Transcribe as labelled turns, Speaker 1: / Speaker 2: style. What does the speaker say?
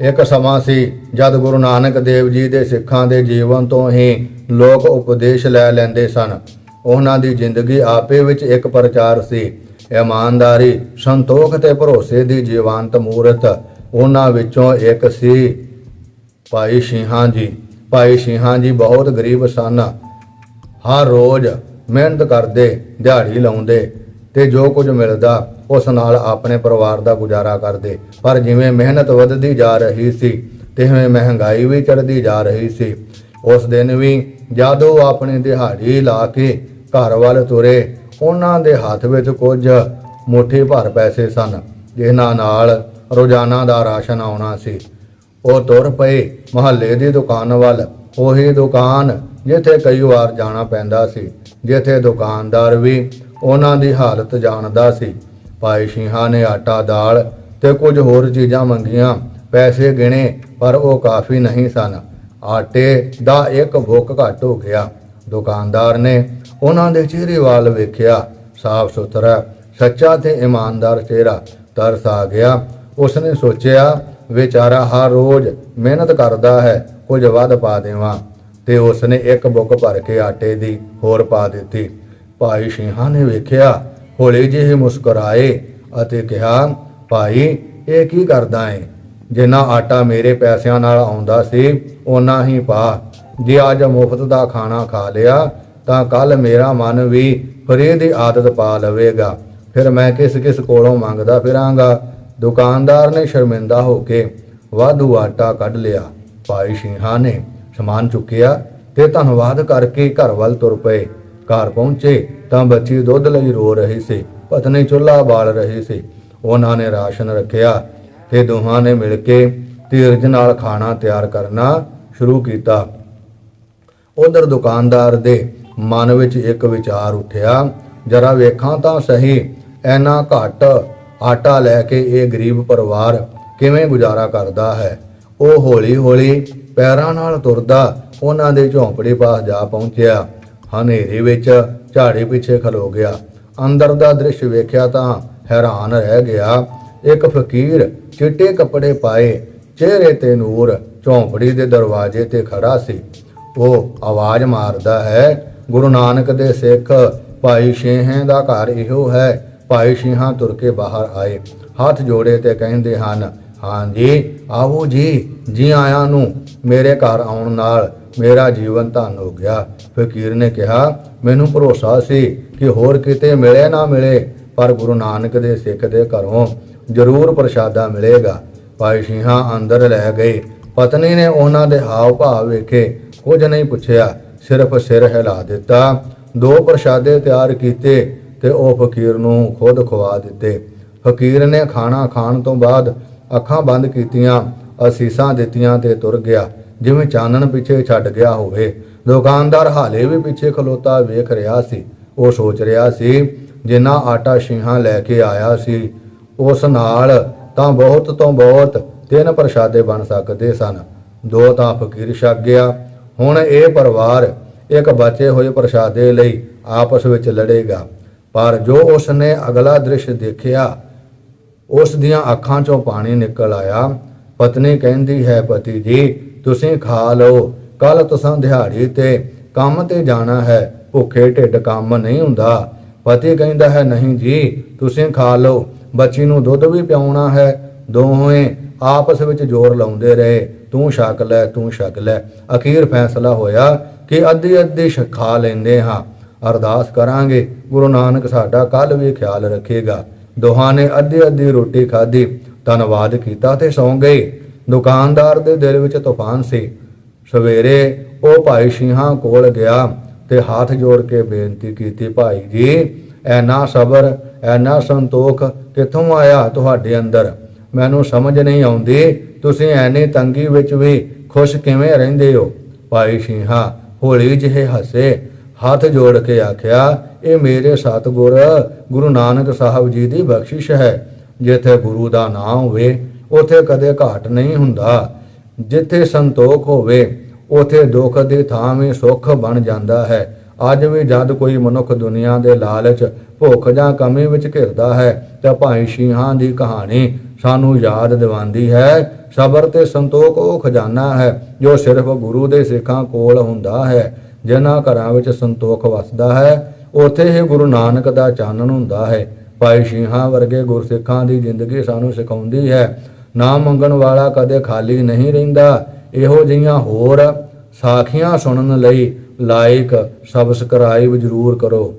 Speaker 1: ਇੱਕ ਸਮਾਂ ਸੀ ਜਦ ਗੁਰੂ ਨਾਨਕ ਦੇਵ ਜੀ ਦੇ ਸਿੱਖਾਂ ਦੇ ਜੀਵਨ ਤੋਂ ਹੀ ਲੋਕ ਉਪਦੇਸ਼ ਲੈ ਲੈਂਦੇ ਸਨ। ਉਹਨਾਂ ਦੀ ਜ਼ਿੰਦਗੀ ਆਪੇ ਵਿੱਚ ਇੱਕ ਪ੍ਰਚਾਰ ਸੀ। ਇਮਾਨਦਾਰੀ, ਸੰਤੋਖ ਤੇ ਭਰੋਸੇ ਦੀ ਜੀਵੰਤ ਮੂਰਤ ਉਹਨਾਂ ਵਿੱਚੋਂ ਇੱਕ ਸੀ। ਭਾਈ ਸ਼ੀਹਾਂ ਜੀ, ਭਾਈ ਸ਼ੀਹਾਂ ਜੀ ਬਹੁਤ ਗਰੀਬ ਸਨ। ਹਰ ਰੋਜ਼ ਮਿਹਨਤ ਕਰਦੇ, ਦਿਹਾੜੀ ਲਾਉਂਦੇ ਤੇ ਜੋ ਕੁਝ ਮਿਲਦਾ ਉਸ ਨਾਲ ਆਪਣੇ ਪਰਿਵਾਰ ਦਾ ਗੁਜ਼ਾਰਾ ਕਰਦੇ। ਪਰ ਜਿਵੇਂ ਮਿਹਨਤ ਵੱਧਦੀ ਜਾ ਰਹੀ ਸੀ, ਤਿਵੇਂ ਮਹਿੰਗਾਈ ਵੀ ਚੜ੍ਹਦੀ ਜਾ ਰਹੀ ਸੀ। ਉਸ ਦਿਨ ਵੀ ਜਦੋਂ ਉਹ ਆਪਣੀ ਦਿਹਾੜੀ ਲਾ ਕੇ ਘਰ ਵੱਲ ਤੁਰੇ। ਉਹਨਾਂ ਦੇ ਹੱਥ ਵਿੱਚ ਕੁਝ ਮੁੱਠੀ ਭਰ ਪੈਸੇ ਸਨ, ਜਿਨ੍ਹਾਂ ਨਾਲ ਰੋਜ਼ਾਨਾ ਦਾ ਰਾਸ਼ਨ ਆਉਣਾ ਸੀ। ਉਹ ਤੁਰ ਪਏ ਮਹੱਲੇ ਦੀ ਦੁਕਾਨ ਵੱਲ। ਉਹੀ ਦੁਕਾਨ ਜਿੱਥੇ ਕਈ ਵਾਰ ਜਾਣਾ ਪੈਂਦਾ ਸੀ, ਜਿੱਥੇ ਦੁਕਾਨਦਾਰ ਵੀ ਉਹਨਾਂ ਦੀ ਹਾਲਤ ਜਾਣਦਾ ਸੀ। ਭਾਈ ਸ਼ੀਹਾਂ ਨੇ ਆਟਾ, ਦਾਲ ਤੇ ਕੁਝ ਹੋਰ ਚੀਜ਼ਾਂ ਮੰਗੀਆਂ। ਪੈਸੇ ਗਿਣੇ, ਪਰ ਉਹ ਕਾਫੀ ਨਹੀਂ ਸਨ। ਆਟੇ ਦਾ ਇੱਕ ਭੁੱਕ ਘੱਟ ਹੋ ਗਿਆ। ਦੁਕਾਨਦਾਰ ਨੇ ਉਹਨਾਂ ਦੇ ਚਿਹਰੇ ਵੱਲ ਵੇਖਿਆ। ਸਾਫ਼ ਸੁਥਰਾ, ਸੱਚਾ ਤੇ ਇਮਾਨਦਾਰ ਚਿਹਰਾ ਤਰਸ ਆ ਗਿਆ। ਉਸਨੇ ਸੋਚਿਆ, ਵਿਚਾਰਾ ਹਰ ਰੋਜ਼ ਮਿਹਨਤ ਕਰਦਾ ਹੈ, ਕੁਝ ਵੱਧ ਪਾ ਦੇਵਾਂ। ਤੇ ਉਸਨੇ ਇੱਕ ਬੁੱਕ ਭਰ ਕੇ ਆਟੇ ਦੀ ਹੋਰ ਪਾ ਦਿੱਤੀ। ਭਾਈ ਸ਼ੀਹਾਂ ਨੇ ਵੇਖਿਆ ਹੌਲੀ ਜਿਹੀ ਮੁਸਕਰਾਏ ਅਤੇ ਕਿਹਾ, ਭਾਈ, ਇਹ ਕੀ ਕਰਦਾ ਏ? ਜਿੰਨਾ ਆਟਾ ਮੇਰੇ ਪੈਸਿਆਂ ਨਾਲ ਆਉਂਦਾ ਸੀ, ਓਨਾ ਹੀ ਪਾ। ਜੇ ਅੱਜ ਮੁਫਤ ਦਾ ਖਾਣਾ ਖਾ ਲਿਆ, ਤਾਂ ਕੱਲ ਮੇਰਾ ਮਨ ਵੀ ਫਰੀ ਦੀ ਆਦਤ ਪਾ ਲਵੇਗਾ। ਫਿਰ ਮੈਂ ਕਿਸ ਕਿਸ ਕੋਲੋਂ ਮੰਗਦਾ ਫਿਰਾਂਗਾ? ਦੁਕਾਨਦਾਰ ਨੇ ਸ਼ਰਮਿੰਦਾ ਹੋ ਕੇ ਵਾਧੂ ਆਟਾ ਕੱਢ ਲਿਆ। ਭਾਈ ਸ਼ੀਹਾਂ ਨੇ ਸਮਾਨ ਚੁੱਕਿਆ ਤੇ ਧੰਨਵਾਦ ਕਰਕੇ ਘਰ ਵੱਲ ਤੁਰ ਪਏ। ਘਰ ਪਹੁੰਚੇ ਤਾਂ ਬੱਚੀ ਦੁੱਧ ਲਈ ਰੋ ਰਹੀ ਸੀ, ਪਤਨੀ ਚੁੱਲ੍ਹਾ ਬਾਲ ਰਹੀ ਸੀ। ਉਹਨਾਂ ਨੇ ਰਾਸ਼ਨ ਰੱਖਿਆ ਤੇ ਦੋਹਾਂ ਨੇ ਮਿਲ ਕੇ ਧੀਰਜ ਨਾਲ ਖਾਣਾ ਤਿਆਰ ਕਰਨਾ ਸ਼ੁਰੂ ਕੀਤਾ। ਉਧਰ ਦੁਕਾਨਦਾਰ ਦੇ ਮਨ ਵਿੱਚ ਇੱਕ ਵਿਚਾਰ ਉੱਠਿਆ, ਜਰਾ ਵੇਖਾਂ ਤਾਂ ਸਹੀ, ਐਨਾ ਘੱਟ ਆਟਾ ਲੈ ਕੇ ਇਹ ਗਰੀਬ ਪਰਿਵਾਰ ਕਿਵੇਂ ਗੁਜ਼ਾਰਾ ਕਰਦਾ ਹੈ? ਉਹ ਹੌਲੀ-ਹੌਲੀ ਪੈਰਾਂ ਨਾਲ ਤੁਰਦਾ ਉਹਨਾਂ ਦੇ ਝੌਂਪੜੇ ਪਾਸ ਜਾ ਪਹੁੰਚਿਆ। ਹਨੇਰੇ ਵਿੱਚ ਝਾੜੀ ਪਿੱਛੇ ਖਲੋ ਗਿਆ। ਅੰਦਰ ਦਾ ਦ੍ਰਿਸ਼ ਵੇਖਿਆ ਤਾਂ ਹੈਰਾਨ ਰਹਿ ਗਿਆ। ਇੱਕ ਫਕੀਰ ਚਿੱਟੇ ਕੱਪੜੇ ਪਾਏ, ਚਿਹਰੇ ਤੇ ਨੂਰ ਝੌਂਪੜੀ ਦੇ ਦਰਵਾਜ਼ੇ ਤੇ ਖੜਾ ਸੀ। ਉਹ ਆਵਾਜ਼ ਮਾਰਦਾ ਹੈ, ਗੁਰੂ ਨਾਨਕ ਦੇ ਸਿੱਖ, ਭਾਈ ਸ਼ੇਹਾਂ ਦਾ ਘਰ ਇਹੋ ਹੈ। ਭਾਈ ਸ਼ੇਹਾਂ ਤੁਰ ਕੇ ਬਾਹਰ ਆਏ। ਹੱਥ ਜੋੜੇ ਤੇ ਕਹਿੰਦੇ ਹਨ, ਹਾਂਜੀ ਆਵੋ ਜੀ ਜੀ ਆਇਆਂ ਨੂੰ ਮੇਰੇ ਘਰ ਆਉਣ ਨਾਲ ਮੇਰਾ ਜੀਵਨ ਧਨ ਹੋ ਗਿਆ। ਫਕੀਰ ਨੇ ਕਿਹਾ, ਮੈਨੂੰ ਭਰੋਸਾ ਸੀ ਕਿ ਹੋਰ ਕਿਤੇ ਮਿਲੇ ਨਾ ਮਿਲੇ, ਪਰ ਗੁਰੂ ਨਾਨਕ ਦੇ ਸਿੱਖ ਦੇ ਘਰੋਂ ਜ਼ਰੂਰ ਪ੍ਰਸ਼ਾਦਾ ਮਿਲੇਗਾ। ਭਾਈ ਸ਼ੀਹਾਂ ਅੰਦਰ ਲੈ ਗਏ। ਪਤਨੀ ਨੇ ਉਹਨਾਂ ਦੇ ਹਾਵ ਭਾਵ ਵੇਖੇ। ਕੁਝ ਨਹੀਂ ਪੁੱਛਿਆ, ਸਿਰਫ ਸਿਰ ਹਿਲਾ ਦਿੱਤਾ। ਦੋ ਪ੍ਰਸ਼ਾਦੇ ਤਿਆਰ ਕੀਤੇ ਤੇ ਉਹ ਫਕੀਰ ਨੂੰ ਖੁਦ ਖਵਾ ਦਿੱਤੇ। ਫਕੀਰ ਨੇ ਖਾਣਾ ਖਾਣ ਤੋਂ ਬਾਅਦ ਅੱਖਾਂ ਬੰਦ ਕੀਤੀਆਂ, ਅਸੀਸਾਂ ਦਿੱਤੀਆਂ ਤੇ ਤੁਰ ਗਿਆ। ਜਿਵੇਂ ਚਾਨਣ ਪਿੱਛੇ ਛੱਡ ਗਿਆ ਹੋਵੇ। ਦੁਕਾਨਦਾਰ ਹਾਲੇ ਵੀ ਪਿੱਛੇ ਖਲੋਤਾ ਵੇਖ ਰਿਹਾ ਸੀ। ਉਹ ਸੋਚ ਰਿਹਾ ਸੀ, ਜਿੰਨਾ ਆਟਾ ਸ਼ੀਹਾ ਲੈ ਕੇ ਆਇਆ ਸੀ, ਉਸ ਨਾਲ ਤਾਂ ਬਹੁਤ ਤੋਂ ਬਹੁਤ ਤਿੰਨ ਪ੍ਰਸ਼ਾਦੇ ਬਣ ਸਕਦੇ ਸਨ। ਦੋ ਤਾਂ ਫਕੀਰ ਛਕ ਗਿਆ। ਹੁਣ ਇਹ ਪਰਿਵਾਰ ਇੱਕ ਬਚੇ ਹੋਏ ਪ੍ਰਸ਼ਾਦੇ ਲਈ ਆਪਸ ਵਿੱਚ ਲੜੇਗਾ। ਪਰ ਜੋ ਉਸਨੇ ਅਗਲਾ ਦ੍ਰਿਸ਼ ਦੇਖਿਆ, ਉਸ ਦੀਆਂ ਅੱਖਾਂ 'ਚੋਂ ਪਾਣੀ ਨਿਕਲ ਆਇਆ। ਪਤਨੀ ਕਹਿੰਦੀ ਹੈ, ਪਤੀ ਜੀ ਤੁਸੀਂ ਖਾ ਲਓ। ਕੱਲ ਤੁਸਾਂ ਦਿਹਾੜੀ ਤੇ ਕੰਮ ਤੇ ਜਾਣਾ ਹੈ। ਭੁੱਖੇ ਢਿੱਡ ਕੰਮ ਨਹੀਂ ਹੁੰਦਾ। ਪਤੀ ਕਹਿੰਦਾ ਹੈ, ਨਹੀਂ ਜੀ, ਤੁਸੀਂ ਖਾ ਲਓ। ਬੱਚੀ ਨੂੰ ਦੁੱਧ ਵੀ ਪਿਆਉਣਾ ਹੈ। ਦੋਵੇਂ ਆਪਸ ਵਿੱਚ ਜ਼ੋਰ ਲਾਉਂਦੇ ਰਹੇ। ਤੂੰ ਛਕ ਲੈ, ਤੂੰ ਛਕ ਲੈ। ਅਖੀਰ ਫੈਸਲਾ ਹੋਇਆ ਕਿ ਅੱਧੀ ਅੱਧੀ ਛ- ਖਾ ਲੈਂਦੇ ਹਾਂ। ਅਰਦਾਸ ਕਰਾਂਗੇ, ਗੁਰੂ ਨਾਨਕ ਸਾਡਾ ਕੱਲ ਵੀ ਖਿਆਲ ਰੱਖੇਗਾ। ਦੋਹਾਂ ਨੇ ਅੱਧੀ ਅੱਧੀ ਰੋਟੀ ਖਾਧੀ, ਧੰਨਵਾਦ ਕੀਤਾ ਤੇ ਸੌਂ ਗਏ। ਦੁਕਾਨਦਾਰ ਦੇ ਦਿਲ ਵਿੱਚ ਤੂਫਾਨ ਸੀ। ਸਵੇਰੇ ਉਹ ਭਾਈ ਸਿੰਘਾਂ ਕੋਲ ਗਿਆ ਤੇ ਹੱਥ ਜੋੜ ਕੇ ਬੇਨਤੀ ਕੀਤੀ, ਭਾਈ ਜੀ, ਐਨਾ ਸਬਰ, ਐਨਾ ਸੰਤੋਖ ਕਿੱਥੋਂ ਆਇਆ ਤੁਹਾਡੇ ਅੰਦਰ? ਮੈਨੂੰ ਸਮਝ ਨਹੀਂ ਆਉਂਦੀ, ਤੁਸੀਂ ਐਨੀ ਤੰਗੀ ਵਿੱਚ ਵੀ ਖੁਸ਼ ਕਿਵੇਂ ਰਹਿੰਦੇ ਹੋ? ਭਾਈ ਸ਼ੀਹਾਂ ਹੌਲੀ ਜਿਹੇ ਹੱਸੇ, ਹੱਥ ਜੋੜ ਕੇ ਆਖਿਆ, ਇਹ ਮੇਰੇ ਸਤਿਗੁਰ ਗੁਰੂ ਨਾਨਕ ਸਾਹਿਬ ਜੀ ਦੀ ਬਖਸ਼ਿਸ਼ ਹੈ। ਜਿੱਥੇ ਗੁਰੂ ਦਾ ਨਾਮ ਹੋਵੇ ਉਥੇ ਕਦੇ ਘਾਟ ਨਹੀਂ ਹੁੰਦਾ। ਜਿੱਥੇ ਸੰਤੋਖ ਹੋਵੇ, ਉਥੇ ਦੁੱਖ ਦੀ ਥਾਂ ਵੀ ਸੁੱਖ ਬਣ ਜਾਂਦਾ ਹੈ। ਅੱਜ ਵੀ ਜਦ ਕੋਈ ਮਨੁੱਖ ਦੁਨੀਆ ਦੇ ਲਾਲਚ, ਭੁੱਖ ਜਾਂ ਕਮੀ ਵਿੱਚ ਘਿਰਦਾ ਹੈ, ਤਾਂ ਭਾਈ ਸ਼ੀਹਾਂ ਦੀ ਕਹਾਣੀ ਸਾਨੂੰ ਯਾਦ ਦਿਵਾਉਂਦੀ ਹੈ। ਸਬਰ ਤੇ ਸੰਤੋਖ ਉਹ ਖਜ਼ਾਨਾ ਹੈ, ਜੋ ਸਿਰਫ ਗੁਰੂ ਦੇ ਸਿੱਖਾਂ ਕੋਲ ਹੁੰਦਾ ਹੈ, ਜਿਨ੍ਹਾਂ ਘਰਾਂ ਵਿੱਚ ਸੰਤੋਖ ਵਸਦਾ ਹੈ। ਉਥੇ ਹੀ ਗੁਰੂ ਨਾਨਕ ਦਾ ਚਾਨਣ ਹੁੰਦਾ ਹੈ। ਭਾਈ ਸ਼ੀਹਾਂ ਵਰਗੇ ਗੁਰਸਿੱਖਾਂ ਦੀ ਜ਼ਿੰਦਗੀ ਸਾਨੂੰ ਸਿਖਾਉਂਦੀ ਹੈ। ਨਾ ਮੰਗਣ ਵਾਲਾ ਕਦੇ ਖਾਲੀ ਨਹੀਂ ਰਹਿੰਦਾ। ਇਹੋ ਜਿਹੀਆਂ ਹੋਰ ਸਾਖੀਆਂ ਸੁਣਨ ਲਈ ਲਾਇਕ ਸਬਸਕ੍ਰਾਈਬ ਜ਼ਰੂਰ ਕਰੋ।